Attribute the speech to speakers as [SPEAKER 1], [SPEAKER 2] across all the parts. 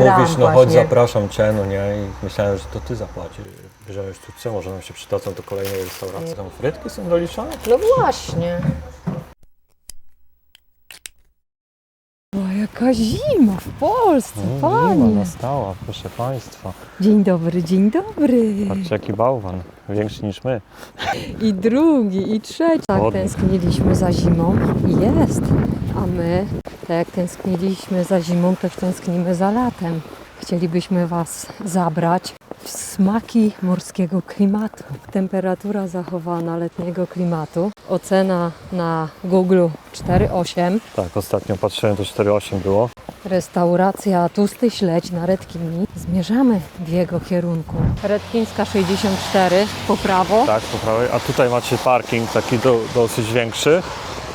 [SPEAKER 1] mówisz, no chodź,
[SPEAKER 2] właśnie.
[SPEAKER 1] zapraszam cię, no nie, i myślałem, że to ty zapłacisz. Bierzemy sztuczce, może nam się przydadzą do kolejnej restauracji. Tam frytki są doliczone?
[SPEAKER 2] No właśnie. O, jaka zima w Polsce,
[SPEAKER 1] No, Zima
[SPEAKER 2] panie.
[SPEAKER 1] nastała, proszę Państwa.
[SPEAKER 2] Dzień dobry, dzień dobry.
[SPEAKER 1] Patrzcie, jaki bałwan, większy niż my.
[SPEAKER 2] I drugi, i trzeci. Tak,
[SPEAKER 1] Ładnie.
[SPEAKER 2] tęskniliśmy za zimą i jest. A my, tak jak tęskniliśmy za zimą, też tęsknimy za latem. Chcielibyśmy Was zabrać w smaki morskiego klimatu. Temperatura zachowana letniego klimatu. Ocena na Google 4,8.
[SPEAKER 1] Tak, ostatnio patrzyłem, to 4,8 było.
[SPEAKER 2] Restauracja Tłusty Śledź na Redkini. Zmierzamy w jego kierunku. Redkińska 64 po prawo.
[SPEAKER 1] Tak, po prawej. A tutaj macie parking taki do, dosyć większy.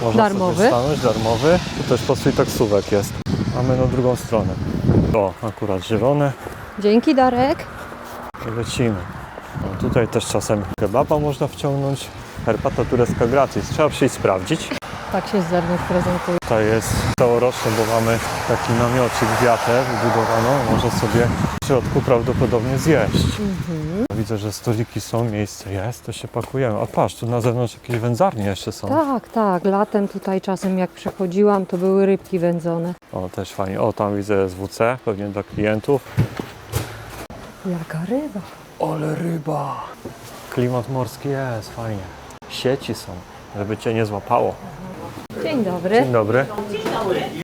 [SPEAKER 1] Można
[SPEAKER 2] Darmowy.
[SPEAKER 1] sobie stanąć, darmowy. Tu też postój taksówek jest. Mamy na drugą stronę. O, akurat zielone.
[SPEAKER 2] Dzięki Darek.
[SPEAKER 1] Lecimy. No, tutaj też czasem kebaba można wciągnąć. Herbata turecka gratis. Trzeba przyjść sprawdzić.
[SPEAKER 2] Tak się z zewnątrz prezentuje.
[SPEAKER 1] Tutaj jest całoroczny, bo mamy taki namiocik wiatę wybudowano. Można sobie w środku prawdopodobnie zjeść. Widzę, że stoliki są, miejsce jest, to się pakujemy. A patrz, tu na zewnątrz jakieś wędzarnie jeszcze są.
[SPEAKER 2] Tak, tak. Latem tutaj czasem jak przechodziłam, to były rybki wędzone.
[SPEAKER 1] O, też fajnie. O, tam widzę SWC, pewnie dla klientów.
[SPEAKER 2] Jaka ryba.
[SPEAKER 1] Ale ryba! Klimat morski jest, fajnie. Sieci są, żeby cię nie złapało.
[SPEAKER 2] Dzień dobry.
[SPEAKER 1] Dzień dobry.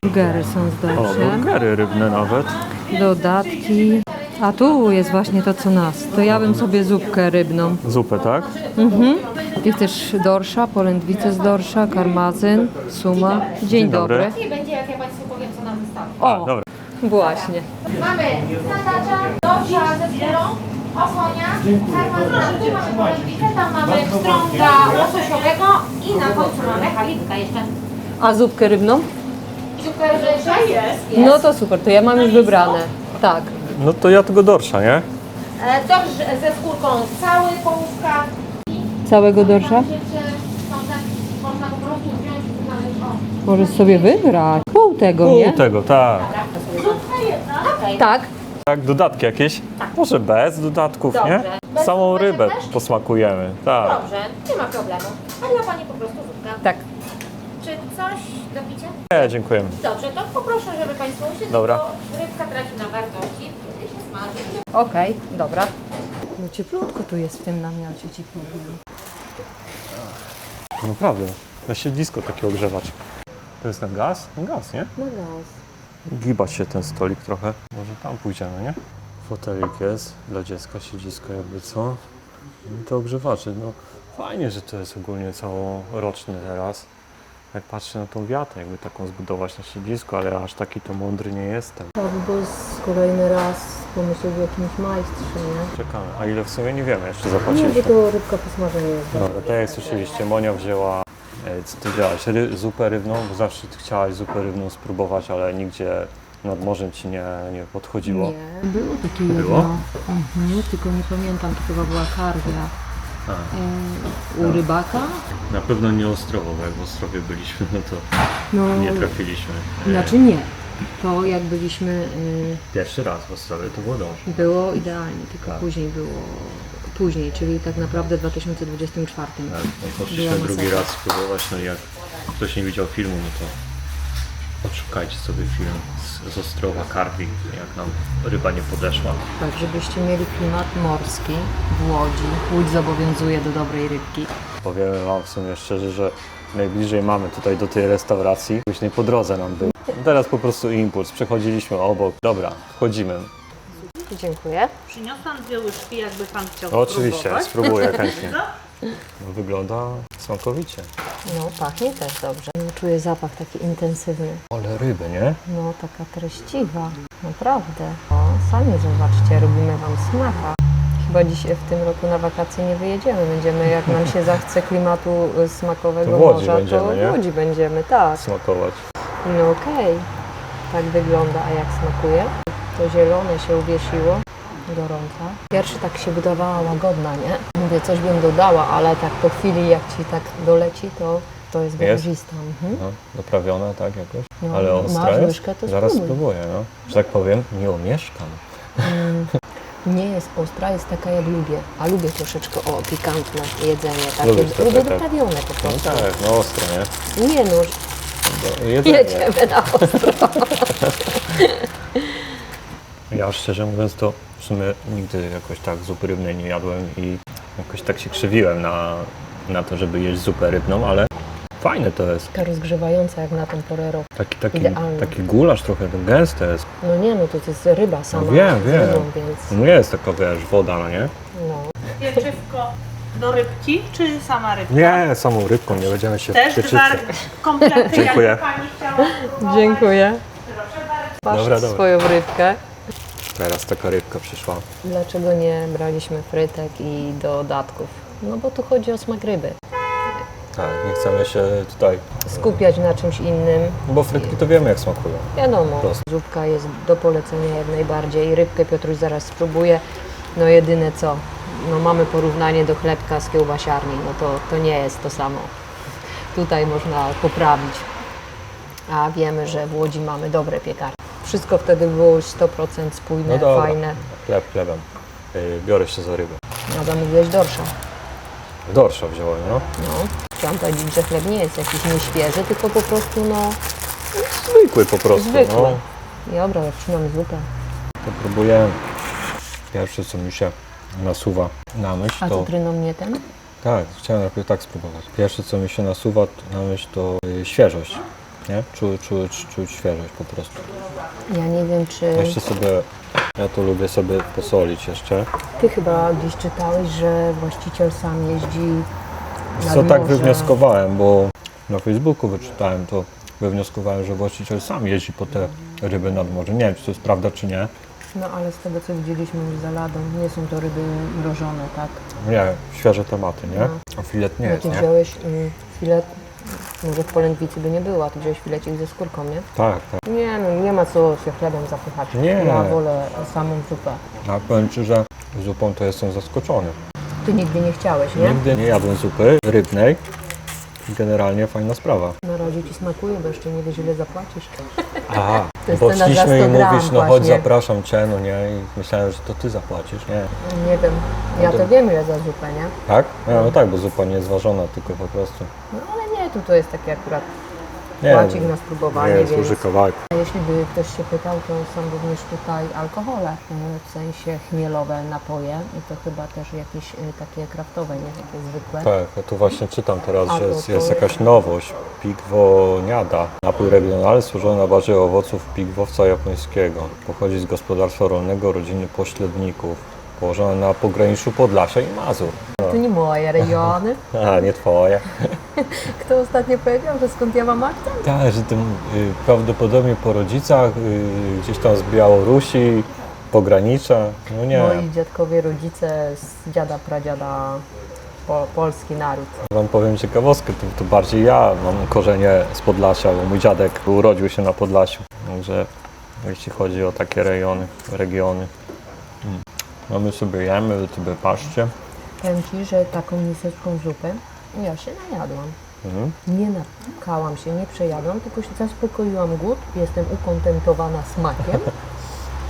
[SPEAKER 2] Burgery są z
[SPEAKER 1] O,
[SPEAKER 2] dorszem.
[SPEAKER 1] burgery rybne nawet.
[SPEAKER 2] Dodatki. A tu jest właśnie to co nas. To ja bym sobie zupkę rybną.
[SPEAKER 1] Zupę, tak?
[SPEAKER 2] Jest też dorsza, polędwice z dorsza, karmazyn, suma. Dzień,
[SPEAKER 1] Dzień dobry.
[SPEAKER 2] dobry.
[SPEAKER 3] Nie będzie, jak ja Państwu powiem, co nam wystawi.
[SPEAKER 1] A,
[SPEAKER 2] O.
[SPEAKER 1] dobra.
[SPEAKER 2] Właśnie.
[SPEAKER 3] Mamy sandacza, dorsza ze skórą, osłonia, parmazana, tu mamy polędwicę, tam mamy pstrąga łososiowego i na końcu mamy halibkę jeszcze.
[SPEAKER 2] A zupkę rybną?
[SPEAKER 3] Zupkę rybę jest.
[SPEAKER 2] No to super, to ja mam już wybrane. Tak.
[SPEAKER 1] No to ja tego dorsza, nie?
[SPEAKER 3] E, Dorsz ze skórką cały, połówka.
[SPEAKER 2] Całego dorsza?
[SPEAKER 3] Wiecie, są tak, można po prostu wziąć i znaleźć, o.
[SPEAKER 2] Możesz sobie wybrać. Pół tego,
[SPEAKER 1] Pół
[SPEAKER 2] nie?
[SPEAKER 1] tego, tak.
[SPEAKER 3] Zupka jedna. Okej.
[SPEAKER 2] Tak.
[SPEAKER 1] Tak, dodatki jakieś? Może bez dodatków, nie?
[SPEAKER 3] Dobrze. Bez
[SPEAKER 1] Samą rybę
[SPEAKER 3] też?
[SPEAKER 1] posmakujemy, tak.
[SPEAKER 3] Dobrze, nie ma problemu. A dla Pani po prostu zupka.
[SPEAKER 2] Tak.
[SPEAKER 3] Czy coś do picia?
[SPEAKER 1] Nie, dziękujemy.
[SPEAKER 3] Dobrze, to poproszę, żeby Państwo usiedli,
[SPEAKER 1] Dobra.
[SPEAKER 3] bo rybka traci na wartości, kiedy się smaży.
[SPEAKER 2] Okej, dobra. No cieplutko tu jest w tym namiocie, ci powiem.
[SPEAKER 1] Naprawdę. Na siedlisko taki ogrzewacz. To jest na gaz? Na gaz, nie?
[SPEAKER 2] Na gaz.
[SPEAKER 1] Giba się ten stolik trochę. Może tam pójdziemy, nie? Fotelik jest, dla dziecka siedzisko jakby co. I to ogrzewacze, no fajnie, że to jest ogólnie całoroczny teraz. Jak patrzę na tą wiatę, jakby taką zbudować na siedlisku, ale aż taki to mądry nie jestem.
[SPEAKER 2] Tak, bo z kolejny raz pomyślał o jakimś majstrze, nie?
[SPEAKER 1] Czekamy. A ile w sumie nie wiemy, jeszcze
[SPEAKER 2] Nie, bo
[SPEAKER 1] zapłaciliśmy.
[SPEAKER 2] to rybka po smażeniu jest.
[SPEAKER 1] Dobra, tak jak słyszeliście, Monia wzięła, e, co ty wzięłaś, Ry, zupę rybną, bo zawsze ty chciałaś zupę rybną spróbować, ale nigdzie nad morzem ci nie, nie podchodziło.
[SPEAKER 2] Nie, było takie
[SPEAKER 1] Było?
[SPEAKER 2] jedno. Mhm, tylko nie pamiętam, to chyba była karwia. E, u rybaka?
[SPEAKER 1] Na pewno nie Ostrowo, bo jak w Ostrowie byliśmy, no to
[SPEAKER 2] No,
[SPEAKER 1] nie trafiliśmy.
[SPEAKER 2] Znaczy nie. To jak byliśmy, y,
[SPEAKER 1] Pierwszy raz w Ostrowie to było dobrze.
[SPEAKER 2] było idealnie, tylko
[SPEAKER 1] Tak.
[SPEAKER 2] później było, później, czyli tak naprawdę w 2024.
[SPEAKER 1] Tak, no poszliśmy drugi raz spróbować, no i jak ktoś nie widział filmu, no to odszukajcie sobie film z, Ostrowa, Karpi, jak nam ryba nie podeszła.
[SPEAKER 2] Tak, żebyście mieli klimat morski w Łodzi. Łódź zobowiązuje do dobrej rybki.
[SPEAKER 1] Powiemy Wam w sumie szczerze, że najbliżej mamy tutaj do tej restauracji. Później po drodze nam był. Teraz po prostu impuls. Przechodziliśmy obok. Dobra, wchodzimy.
[SPEAKER 2] Dziękuję.
[SPEAKER 4] Przyniosłam dwie łyżki, jakby pan chciał
[SPEAKER 1] oczywiście,
[SPEAKER 4] spróbować.
[SPEAKER 1] spróbuję chętnie. No, wygląda smakowicie.
[SPEAKER 2] No, pachnie też dobrze. Czuję zapach taki intensywny.
[SPEAKER 1] Ale ryby, nie?
[SPEAKER 2] No, taka treściwa. Naprawdę. O, sami zobaczcie, robimy Wam smaka. Chyba dzisiaj w tym roku na wakacje nie wyjedziemy. Będziemy, jak nam się zachce klimatu y, smakowego
[SPEAKER 1] w Łodzi
[SPEAKER 2] morza,
[SPEAKER 1] będziemy,
[SPEAKER 2] to
[SPEAKER 1] nie?
[SPEAKER 2] w Łodzi będziemy, tak.
[SPEAKER 1] Smakować.
[SPEAKER 2] No okej. Tak wygląda, a jak smakuje? To zielone się uwiesiło. Gorąca. Pierwszy tak się wydawała łagodna, nie? Mówię, coś bym dodała, ale tak po chwili jak Ci tak doleci, to To jest wyrazista. Mhm.
[SPEAKER 1] No, doprawiona, tak jakoś?
[SPEAKER 2] No,
[SPEAKER 1] Ale
[SPEAKER 2] masz
[SPEAKER 1] ostra jest?
[SPEAKER 2] łyżkę, to
[SPEAKER 1] Zaraz
[SPEAKER 2] spróbuj.
[SPEAKER 1] spróbuję, no. Że tak powiem, nie omieszkam.
[SPEAKER 2] Mm, Nie jest ostra, jest taka jak lubię. A lubię troszeczkę o pikantne jedzenie. Takie,
[SPEAKER 1] Lubisz trochę,
[SPEAKER 2] lubię
[SPEAKER 1] tak.
[SPEAKER 2] doprawione po
[SPEAKER 1] No
[SPEAKER 2] prostu.
[SPEAKER 1] tak, no ostro, nie?
[SPEAKER 2] Nie no,
[SPEAKER 1] No, Jedzenie.
[SPEAKER 2] jedziemy na ostro.
[SPEAKER 1] Ja szczerze mówiąc to w sumie nigdy jakoś tak zupy rybnej nie jadłem i jakoś tak się krzywiłem na, na to, żeby jeść zupę rybną, ale fajne to jest.
[SPEAKER 2] Taka rozgrzewająca jak na tą porę roku.
[SPEAKER 1] Taki, taki, taki gulasz trochę to gęste jest.
[SPEAKER 2] No nie no, to, to jest ryba sama.
[SPEAKER 1] No wiem,
[SPEAKER 2] z
[SPEAKER 1] wiem.
[SPEAKER 2] rybą, więc
[SPEAKER 1] nie jest taka, wiesz, woda, no nie?
[SPEAKER 2] no.
[SPEAKER 4] Pieczywko do rybki, czy sama rybka?
[SPEAKER 1] Nie, samą rybką, nie będziemy się
[SPEAKER 4] Też
[SPEAKER 1] pieczyć.
[SPEAKER 4] dwa komplety,
[SPEAKER 1] Dziękuję.
[SPEAKER 4] jakby Pani chciała spróbować.
[SPEAKER 2] Dziękuję. Masz
[SPEAKER 1] Dobra, dobra.
[SPEAKER 2] swoją rybkę.
[SPEAKER 1] Teraz taka rybka przyszła.
[SPEAKER 2] Dlaczego nie braliśmy frytek i dodatków? No bo tu chodzi o smak ryby.
[SPEAKER 1] Tak, nie chcemy się tutaj...
[SPEAKER 2] Skupiać na czymś innym.
[SPEAKER 1] Bo frytki to wiemy jak smakują.
[SPEAKER 2] Wiadomo,
[SPEAKER 1] Proste.
[SPEAKER 2] zupka jest do polecenia jak najbardziej. Rybkę Piotruś zaraz spróbuje. No jedyne co, no mamy porównanie do chlebka z kiełbasiarni, no to, to nie jest to samo. Tutaj można poprawić. A wiemy, że w Łodzi mamy dobre piekarnie. Wszystko wtedy było 100% spójne,
[SPEAKER 1] No dobra.
[SPEAKER 2] fajne.
[SPEAKER 1] Chleb chlebem. Yy, biorę się za rybę.
[SPEAKER 2] Adam mówiłeś dorsza.
[SPEAKER 1] Dorsza wziąłem, no.
[SPEAKER 2] No, chciałam powiedzieć, że chleb nie jest jakiś nieświeży, tylko po prostu no
[SPEAKER 1] Zwykły po prostu,
[SPEAKER 2] zwykły.
[SPEAKER 1] no.
[SPEAKER 2] Dobra, jak przynajmniej zupę.
[SPEAKER 1] To próbuję. Pierwsze co mi się nasuwa na myśl
[SPEAKER 2] A
[SPEAKER 1] to...
[SPEAKER 2] cytryną nie ten?
[SPEAKER 1] Tak, chciałem najpierw tak spróbować. Pierwsze co mi się nasuwa na myśl to y, świeżość. Nie? Czu, czuć, czuć świeżość po prostu.
[SPEAKER 2] Ja nie wiem, czy
[SPEAKER 1] Jeszcze sobie, ja to lubię sobie posolić jeszcze.
[SPEAKER 2] ty chyba gdzieś czytałeś, że właściciel sam jeździ nad
[SPEAKER 1] Co tak wywnioskowałem, bo na Facebooku wyczytałem to, wywnioskowałem, że właściciel sam jeździ po te ryby nad morze. Nie wiem, czy to jest prawda, czy nie.
[SPEAKER 2] No ale z tego co widzieliśmy już za ladą, nie są to ryby mrożone, tak?
[SPEAKER 1] Nie, świeże tematy, nie?
[SPEAKER 2] No.
[SPEAKER 1] A filet nie
[SPEAKER 2] No
[SPEAKER 1] jest,
[SPEAKER 2] ty
[SPEAKER 1] nie?
[SPEAKER 2] wziąłeś mm, filet, może w polędwicy by nie było, a ty wziąłeś filecik ze skórką, nie?
[SPEAKER 1] Tak, tak.
[SPEAKER 2] Nie no, nie ma co się chlebem zapychać.
[SPEAKER 1] Nie.
[SPEAKER 2] Ja wolę samą zupę.
[SPEAKER 1] A powiem Ci, że zupą to jestem zaskoczony.
[SPEAKER 2] Ty nigdy nie chciałeś, nie?
[SPEAKER 1] Nigdy nie jadłem zupy rybnej. Generalnie fajna sprawa.
[SPEAKER 2] Na razie ci smakuje, bo jeszcze nie wiesz ile zapłacisz.
[SPEAKER 1] Aha,
[SPEAKER 2] To jest
[SPEAKER 1] bo
[SPEAKER 2] cena za
[SPEAKER 1] szliśmy
[SPEAKER 2] 100
[SPEAKER 1] i
[SPEAKER 2] gram
[SPEAKER 1] mówisz, no chodź
[SPEAKER 2] właśnie.
[SPEAKER 1] zapraszam Cię, no nie? I myślałem, że to Ty zapłacisz, nie?
[SPEAKER 2] Nie wiem, ja to wiem ile za zupę, nie?
[SPEAKER 1] Tak? No, no tak, bo zupa nie jest ważona, tylko po prostu.
[SPEAKER 2] No ale tu to jest taki akurat
[SPEAKER 1] Nie,
[SPEAKER 2] płacik na
[SPEAKER 1] nie
[SPEAKER 2] spróbowanie,
[SPEAKER 1] jest
[SPEAKER 2] więc...
[SPEAKER 1] duży kawałek.
[SPEAKER 2] A jeśli by ktoś się pytał, to są również tutaj alkohole, y, w sensie chmielowe napoje i to chyba też jakieś y, takie kraftowe, nie takie zwykłe.
[SPEAKER 1] Tak, ja tu właśnie czytam teraz,
[SPEAKER 2] A
[SPEAKER 1] że jest, jest jakaś nowość. Pigwo niada. Napój regionalny stworzony na bazie owoców pigwowca japońskiego. Pochodzi z gospodarstwa rolnego rodziny pośredników. Położone na pograniczu Podlasia i Mazur.
[SPEAKER 2] To nie moje rejony.
[SPEAKER 1] A, nie twoje.
[SPEAKER 2] Kto ostatnio powiedział, że skąd ja mam akcent?
[SPEAKER 1] Tak, że tym y, prawdopodobnie po rodzicach, y, gdzieś tam z Białorusi, pogranicza. No nie,
[SPEAKER 2] Moi dziadkowie, rodzice z dziada, pradziada, po, polski naród.
[SPEAKER 1] wam powiem ciekawostkę, to, to bardziej ja mam korzenie z Podlasia, bo mój dziadek urodził się na Podlasiu. Także jeśli chodzi o takie rejony, regiony. No my sobie jemy, wy sobie paszcie.
[SPEAKER 2] Powiem Ci, że taką miseczką zupy ja się najadłam.
[SPEAKER 1] Mhm.
[SPEAKER 2] Nie napukałam się, nie przejadłam, tylko się zaspokoiłam głód, jestem ukontentowana smakiem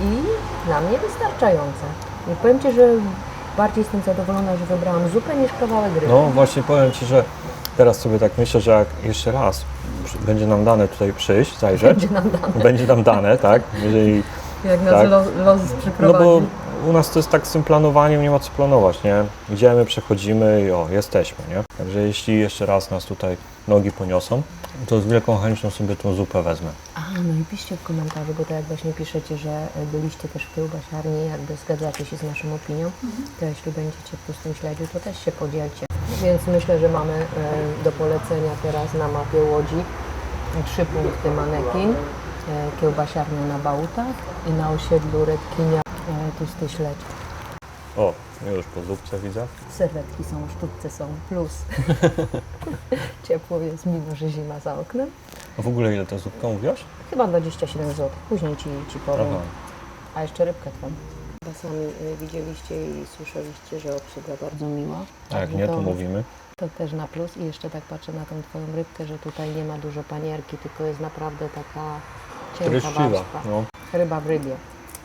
[SPEAKER 2] i dla mnie wystarczające. I powiem Ci, że bardziej jestem zadowolona, że wybrałam zupę niż kawałek ryby.
[SPEAKER 1] No właśnie powiem Ci, że teraz sobie tak myślę, że jak jeszcze raz będzie nam dane tutaj przyjść, zajrzeć,
[SPEAKER 2] Będzie nam dane,
[SPEAKER 1] będzie nam dane, tak? Jeżeli
[SPEAKER 2] jak nas
[SPEAKER 1] Tak.
[SPEAKER 2] los, los
[SPEAKER 1] No
[SPEAKER 2] przyprowadzi.
[SPEAKER 1] bo u nas to jest tak z tym planowaniem, nie ma co planować, nie? Idziemy, przechodzimy i o, jesteśmy, nie? Także jeśli jeszcze raz nas tutaj nogi poniosą, to z wielką chęcią sobie tą zupę wezmę.
[SPEAKER 2] A, no i piszcie w komentarzu, bo to jak właśnie piszecie, że e, byliście też w kiełbasiarni, jakby zgadzacie się z naszą opinią, to jeśli będziecie w pustym śledziu, to też się podzielcie. Więc myślę, że mamy e, do polecenia teraz na mapie Łodzi trzy punkty manekin, e, kiełbasiarnia na Bałutach i na osiedlu Redkinia e, Tłusty Śledź.
[SPEAKER 1] O, już po zupce widzę.
[SPEAKER 2] Serwetki są, sztuczce są, plus. Ciepło jest, mimo że zima za oknem.
[SPEAKER 1] A w ogóle ile ta zupka mówiłaś?
[SPEAKER 2] Chyba 27 zł, później Ci, ci powiem.
[SPEAKER 1] Aha.
[SPEAKER 2] A jeszcze rybkę twą. Chyba sami y, widzieliście i słyszeliście, że obsługa bardzo miła.
[SPEAKER 1] A jak
[SPEAKER 2] Także
[SPEAKER 1] nie, to mówimy.
[SPEAKER 2] To też na plus i jeszcze tak patrzę na tą Twoją rybkę, że tutaj nie ma dużo panierki, tylko jest naprawdę taka cienka warstwa.
[SPEAKER 1] No.
[SPEAKER 2] Ryba w rybie,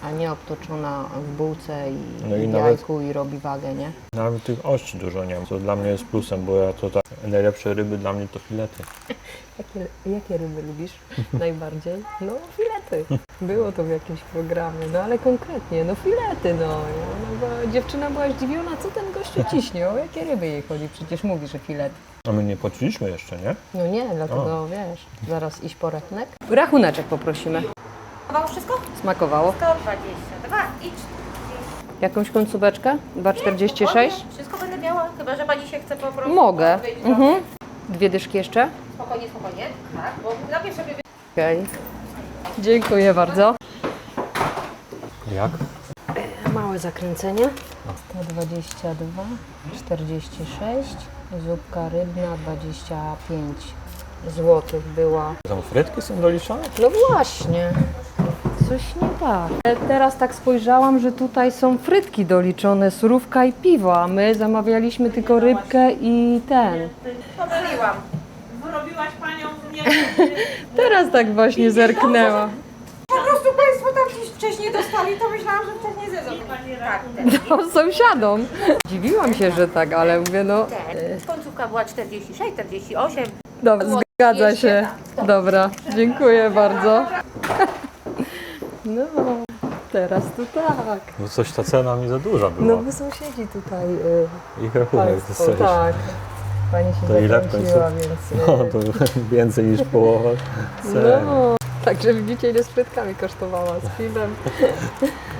[SPEAKER 2] a nie obtoczona w bułce i,
[SPEAKER 1] No i
[SPEAKER 2] i w
[SPEAKER 1] nawet-
[SPEAKER 2] jajku i robi wagę, nie?
[SPEAKER 1] Nawet tych ości dużo nie ma, co dla mnie jest plusem, bo ja to tak, najlepsze ryby dla mnie to filety.
[SPEAKER 2] Jakie, jakie ryby lubisz najbardziej? No filety. Było to w jakimś programie, no ale konkretnie, no filety, no. no bo dziewczyna była zdziwiona, co ten gościu ciśnie, o jakie ryby jej chodzi, przecież mówi, że filety.
[SPEAKER 1] A my nie poczuliśmy jeszcze, nie?
[SPEAKER 2] No nie, dlatego wiesz, zaraz iść po rachunek. Rachuneczek poprosimy.
[SPEAKER 3] Chyba wszystko?
[SPEAKER 2] Smakowało.
[SPEAKER 3] 122 i 40.
[SPEAKER 2] Jakąś końcóweczkę? 2,46?
[SPEAKER 3] Wszystko będę miała, chyba że pani się chce po prostu.
[SPEAKER 2] Mogę.
[SPEAKER 3] wyjść
[SPEAKER 2] Mhm. Dwie dyszki jeszcze?
[SPEAKER 3] Spokojnie, spokojnie. Tak, bo najpierw sobie
[SPEAKER 2] Okej. Dziękuję bardzo.
[SPEAKER 1] Jak?
[SPEAKER 2] Małe zakręcenie. 122, 46, zupka rybna 25 złotych była.
[SPEAKER 1] Tam frytki są doliczone?
[SPEAKER 2] No właśnie, coś nie tak. E, Teraz tak spojrzałam, że tutaj są frytki doliczone, surówka i piwo, a my zamawialiśmy tylko rybkę i ten.
[SPEAKER 3] pomyliłam.
[SPEAKER 4] Wyrobiłaś panią nie
[SPEAKER 2] Teraz tak właśnie zerknęła.
[SPEAKER 3] Po prostu Państwo tam gdzieś wcześniej dostali, to myślałam, że wcześniej zjedzą. Tak, ten.
[SPEAKER 2] No, sąsiadom. Dziwiłam się, że tak, ale mówię, no.
[SPEAKER 3] ten. Końcówka była 46, 48.
[SPEAKER 2] Dobra, zgadza się. Dobra, dziękuję bardzo. No, teraz to tak.
[SPEAKER 1] No coś ta cena mi za duża
[SPEAKER 2] No
[SPEAKER 1] była.
[SPEAKER 2] bo sąsiedzi tutaj y,
[SPEAKER 1] Ich rachunek
[SPEAKER 2] państwo,
[SPEAKER 1] dostajesz.
[SPEAKER 2] tak. Pani się
[SPEAKER 1] To ile w
[SPEAKER 2] zakręciła,
[SPEAKER 1] końcu?
[SPEAKER 2] więc...
[SPEAKER 1] No
[SPEAKER 2] y,
[SPEAKER 1] to więcej niż połowa ceny.
[SPEAKER 2] No, także widzicie ile z frytkami kosztowała, z piwem.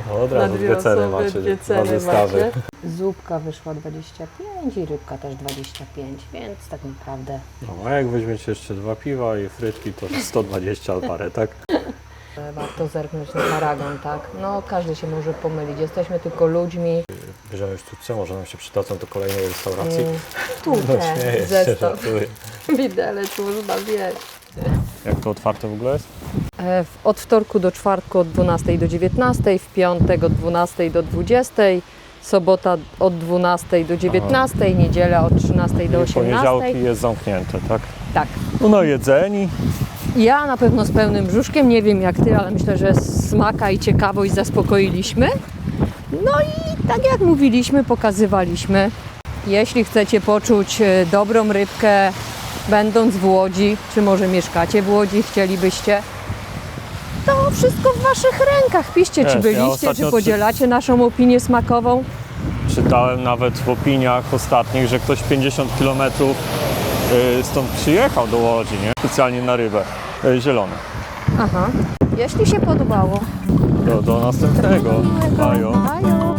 [SPEAKER 1] No, Od razu
[SPEAKER 2] dwie
[SPEAKER 1] dwie ceny
[SPEAKER 2] osoby,
[SPEAKER 1] macie,
[SPEAKER 2] dwie
[SPEAKER 1] dwa
[SPEAKER 2] ceny
[SPEAKER 1] zestawy.
[SPEAKER 2] macie. Zupka wyszła 25 i rybka też 25, więc tak naprawdę
[SPEAKER 1] No, a jak weźmiecie jeszcze dwa piwa i frytki, to 120 parę, tak?
[SPEAKER 2] Warto zerknąć na paragon, tak? No każdy się może pomylić, jesteśmy tylko ludźmi.
[SPEAKER 1] Tu co, może nam się przydadzą do kolejnej restauracji.
[SPEAKER 2] Mm, Tu
[SPEAKER 1] No śmieję się,
[SPEAKER 2] zestaw, widelec można wieść.
[SPEAKER 1] Jak to otwarte w ogóle jest?
[SPEAKER 2] E, Od wtorku do czwartku od 12 do 19, w piątek od 12 do 20, sobota od 12 do 19, niedziela od 13 do
[SPEAKER 1] I
[SPEAKER 2] 18.
[SPEAKER 1] poniedziałki jest zamknięte, tak?
[SPEAKER 2] Tak.
[SPEAKER 1] No, no jedzeni.
[SPEAKER 2] Ja na pewno z pełnym brzuszkiem, nie wiem jak ty, ale myślę, że smaka i ciekawość zaspokoiliśmy. No i tak jak mówiliśmy, pokazywaliśmy. Jeśli chcecie poczuć e, dobrą rybkę, będąc w Łodzi, czy może mieszkacie w Łodzi, chcielibyście, to wszystko w waszych rękach. Piszcie, czy
[SPEAKER 1] Jest, ja
[SPEAKER 2] byliście,
[SPEAKER 1] ostatnio
[SPEAKER 2] czy podzielacie naszą opinię smakową.
[SPEAKER 1] Czytałem nawet w opiniach ostatnich, że ktoś 50 km stąd przyjechał do Łodzi, nie? Specjalnie na rybę y, zieloną.
[SPEAKER 2] Aha. Jeśli się podobało,
[SPEAKER 1] Do, do następnego. Majo.
[SPEAKER 2] Majo.